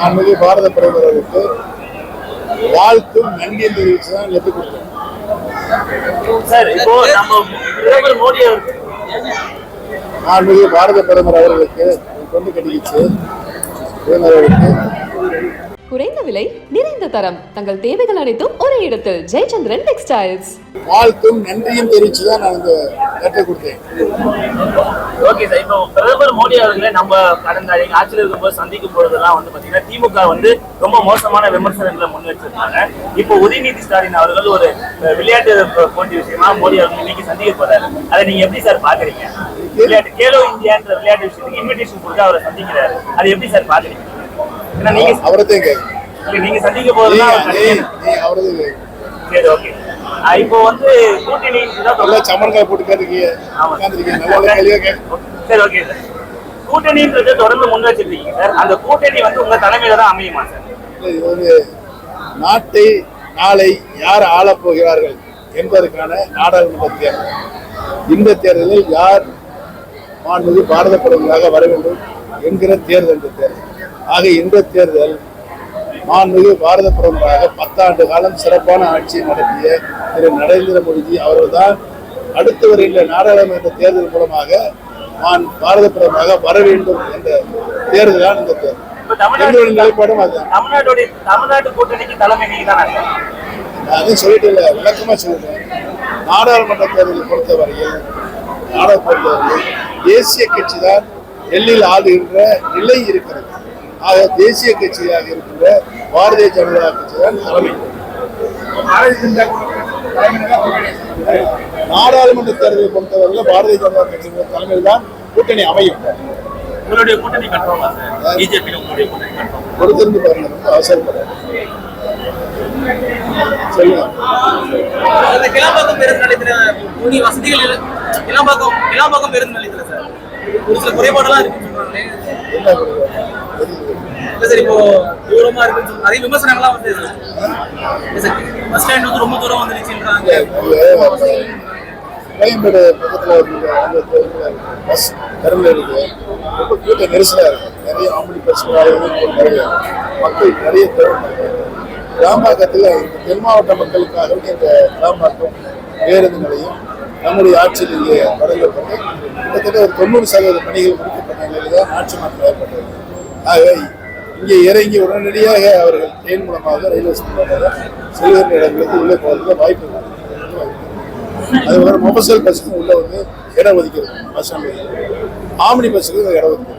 மாண்புமிகு பாரத பிரதமர் அவருக்கு வாழ்த்தும் நன்றியும் தெரிவித்து தான் லெட்டு அவர்கள் மாண்புமிகு பாரத பிரதமர் அவர்களுக்கு கொண்டு கட்டிக்கிச்சு பிரதமர் அவருக்கு குறைந்த விலை நிறைந்த தரம். தங்கள் தேவைகள் அனைத்தும் ஒரே இடத்தில். ஜெயச்சந்திரன் டெக்ஸ்டைல்ஸ். வாழ்த்தும் நன்றியும் தெரிவித்து தான் நான் இந்த லெட்டர் கொடுத்தேன். ஓகே சார் இப்போ பிரதமர் மோடி அவர்களை நம்ம கடந்த ஆட்சியில் இருக்கும்போது சந்திக்கும் பொழுதெல்லாம் வந்து பாத்தீங்கன்னா திமுக வந்து ரொம்ப மோசமான விமர்சனங்களை முன் வச்சிருக்காங்க இப்போ உதயநிதி ஸ்டாலின் அவர்கள் ஒரு விளையாட்டு போட்டி விஷயமா மோடி அவர்கள் இன்னைக்கு சந்திக்க போறாரு. அதை நீங்க எப்படி சார் பாக்குறீங்க? விளையாட்டு கேலோ இந்தியான்ற விளையாட்டு விஷயத்துக்கு இன்விடேஷன் கொடுத்து அவரை சந்திக்கிறாரு. அதை எப்படி சார் பாக்குறீங்க? ஏன்னா நீங்க அவரத்தையும் கேட்க இல்ல, நீங்க சந்திக்க போதுதான் அவர் நீ சந்திக்கணும். நீ அவரது கேட்க சரி ஓகே. இப்போ வந்து கூட்டணி நல்லா சமன்காய் போட்டு கேட்டுருக்கீங்க சரி ஓகே சார். கூட்டணின்றது தொடர்ந்து முன் வச்சிருக்கீங்க சார் அந்த கூட்டணி வந்து உங்க தலைமையில தான் அமையுமா சார்? இது ஒரு நாட்டை நாளை யார் ஆளப் போகிறார்கள் என்பதற்கான நாடாளுமன்ற தேர்தல். இந்த தேர்தலில் யார் மாண்புமிகு பாரத பிரதமராக வர வேண்டும் என்கிற தேர்தல் இந்த தேர்தல். ஆக இந்த தேர்தல் மாண்புமிகு பாரத பிரதமராக பத்தாண்டு காலம் சிறப்பான ஆட்சியை நடத்திய திரு நரேந்திர மோடிஜி அவர்கள்தான் அடுத்து வருகின்ற நாடாளுமன்ற தேர்தல் மூலமாக மான் பாரத பிரதமராக வர வேண்டும் என்ற தேர்தல் தான் இந்த தேர்தல். எங்களுடைய நிலைப்பாடும் அதுதான். தமிழ்நாட்டுடைய தமிழ்நாட்டு கூட்டணிக்கு தலைமை தானே நான் அதையும் சொல்லிட்டு இல்லை விளக்கமா சொல்றேன் நாடாளுமன்ற தேர்தலை பொறுத்தவரையில் நாடாளுமன்ற தேசிய கட்சி தான் டெல்லியில் ஆளுகின்ற நிலை இருக்கிறது. ஆக தேசிய கட்சியாக இருக்கின்ற பாரதிய ஜனதா கட்சி தான் தலைமை. நாடாளுமன்ற தேர்தலை பொறுத்தவரையில் பாரதிய ஜனதா கட்சியின் தலைமையில் தான் கூட்டணி அமையும். உங்களுடைய கூட்டணி கட்டுறோமா சார்? பிஜேபி உங்களுடைய கூட்டணி கட்டுறோம் பொறுத்திருந்து பாருங்க ரொம்ப அவசரப்படுறேன் சொல்லுங்க. கிளாம்பாக்கம் பேருந்து நிலையத்துல போதிய வசதிகள் இல்ல. கிளாம்பாக்கம் கிளாம்பாக்கம் பேருந்து நிலையத்துல சார். ஒரு சில குறைபாடெல்லாம் இருக்குன்னு சொல்றாங்களே. இல்ல சார் இப்போ தூரமா இருக்குன்னு சொல்லி நிறைய விமர்சனங்கள்லாம் வந்து சார் பஸ் ஸ்டாண்ட் வந்து ரொம்ப தூரம் வந்துருச்சுன்றாங்க. கோயம்பேடு பக்கத்தில் இருக்கிற அந்த பஸ் தெருவில் இருக்கு. ரொம்ப கூட்ட நெரிசலாக இருக்கும் நிறைய ஆம்பளை பஸ் நிறைய மக்கள் நிறைய தேவை கிராம்பாக்கத்தில் தென் மாவட்ட மக்களுக்காக இந்த கிராம்பாக்கம் பேருந்து நிலையம் நம்முடைய ஆட்சியில் இங்கே தொடங்கப்பட்டு கிட்டத்தட்ட ஒரு தொண்ணூறு சதவீத பணிகள் முடிக்கப்பட்ட தான் ஆட்சி மாற்றம் ஏற்பட்டது. ஆகவே இங்கே இறங்கி உடனடியாக அவர்கள் ட்ரெயின் மூலமாக ரயில்வே மூலமாக செல்கிற இடங்களுக்கு உள்ளே போகிறதுக்கு வாய்ப்பு இல்லை அது ஒரு மொபைல் பஸ்ஸுக்கு உள்ள வந்து இடம் ஒதுக்கிறது பஸ் ஆமினி ஆம்னி பஸ்ஸுக்கு இடம் ஒதுக்கிறது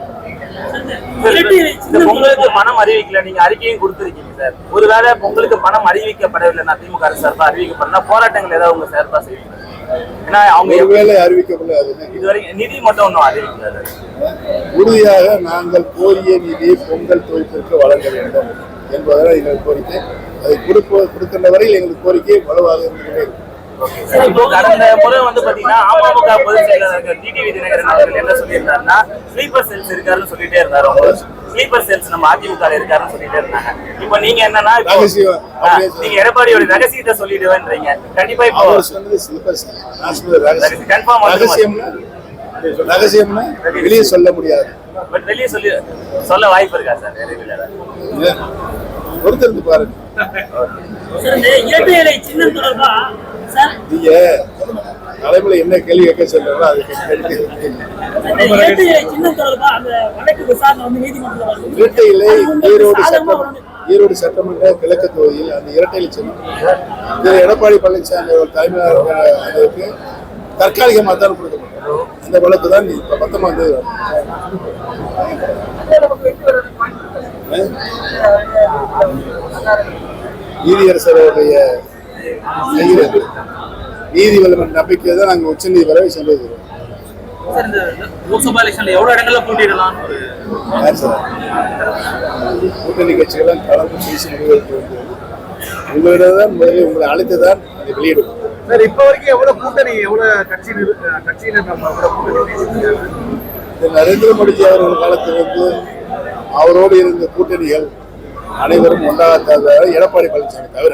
இந்த பொங்கலுக்கு பணம் அறிவிக்கல நீங்க அறிக்கையும் கொடுத்துருக்கீங்க சார். ஒருவேளை பொங்கலுக்கு பணம் அறிவிக்கப்படவில்லைன்னா திமுக அரசு சார்பா அறிவிக்கப்படனா போராட்டங்கள் ஏதாவது உங்க சார்பா செய்வீங்க ஏன்னா அவங்க ஒருவேளை அறிவிக்கப்படல? இதுவரைக்கும் நிதி மட்டும் ஒன்றும் அறிவிக்கல. உறுதியாக நாங்கள் கோரிய நிதியை பொங்கல் தொகுப்பிற்கு வழங்க வேண்டும் என்பதுதான் எங்கள் கோரிக்கை. அதை கொடுப்ப கொடுக்கின்ற வரையில் எங்கள் கோரிக்கை வலுவாக இருந்து கொண்டே இருக்கும் இப்போ கடந்த முறை வந்து பாத்தீங்கன்னா அமமுக பொதுச் செயலாளர் டிடிவி தினகரன் அவர்கள் என்ன சொல்லியிருந்தாருன்னா ஸ்லீப்பர் செல்ஸ் இருக்காருன்னு சொல்லிட்டே இருந்தாரு ஸ்லீப்பர் செல்ஸ் நம்ம அதிமுக இருக்காருன்னு சொல்லிட்டே இருந்தாங்க. இப்போ நீங்க என்னன்னா. நீங்க எடப்பாடியோட ரகசியத்தை சொல்லிடுவேன்றீங்க. கண்டிப்பா இப்போ சொன்னது ரகசியம். ரகசியம்னா ரகசியம்னா வெளியே சொல்ல. முடியாது. பட் வெளியே சொல்லி சொல்ல வாய்ப்பு இருக்கா சார்? பொறுத்திருந்து பாருங்க. நீங்க தலைமுறை என்ன கேள்வி கேட்க சொல்றோம் அதுக்கு கேள்வி இந்த இரட்டை இலை சின்னம் தொடர்பா அந்த வழக்கு விசாரணை வந்து நீதிமன்றத்தில் வருது இரட்டை இலை அது உங்களுக்கு ஈரோடு சட்டம். ஈரோடு சட்டமன்ற கிழக்கு தொகுதியில் அந்த இரட்டை இலை சின்னம் எடப்பாடி பழனிசாமி அவர் தலைமையாக அதற்கு தற்காலிகமாக தான் கொடுக்கப்பட்டது அந்த வழக்கு தான் இப்ப பத்தொன்பதாம் தேதி. நீதியரசருடைய நீதி வல்லுநர் நம்பிக்கை தான் நாங்கள் உச்ச நீதிமன்றம் வரை சார்? கூட்டணி கட்சிகளும் கலந்து பேசி வேண்டியது. உங்களிடம் தான் முதலில் உங்களை அழைத்து தான் அதை வெளியிடுவோம் சார் இப்போ வரைக்கும் எவ்வளவு கூட்டணி எவ்வளவு கட்சி கட்சியினர் நம்ம நரேந்திர மோடிஜி அவர்கள் காலத்திலிருந்து அவரோடு இருந்த கூட்டணிகள் அனைவரும் ஒன்றாக எடப்பாடி பழனிசாமி தவிர.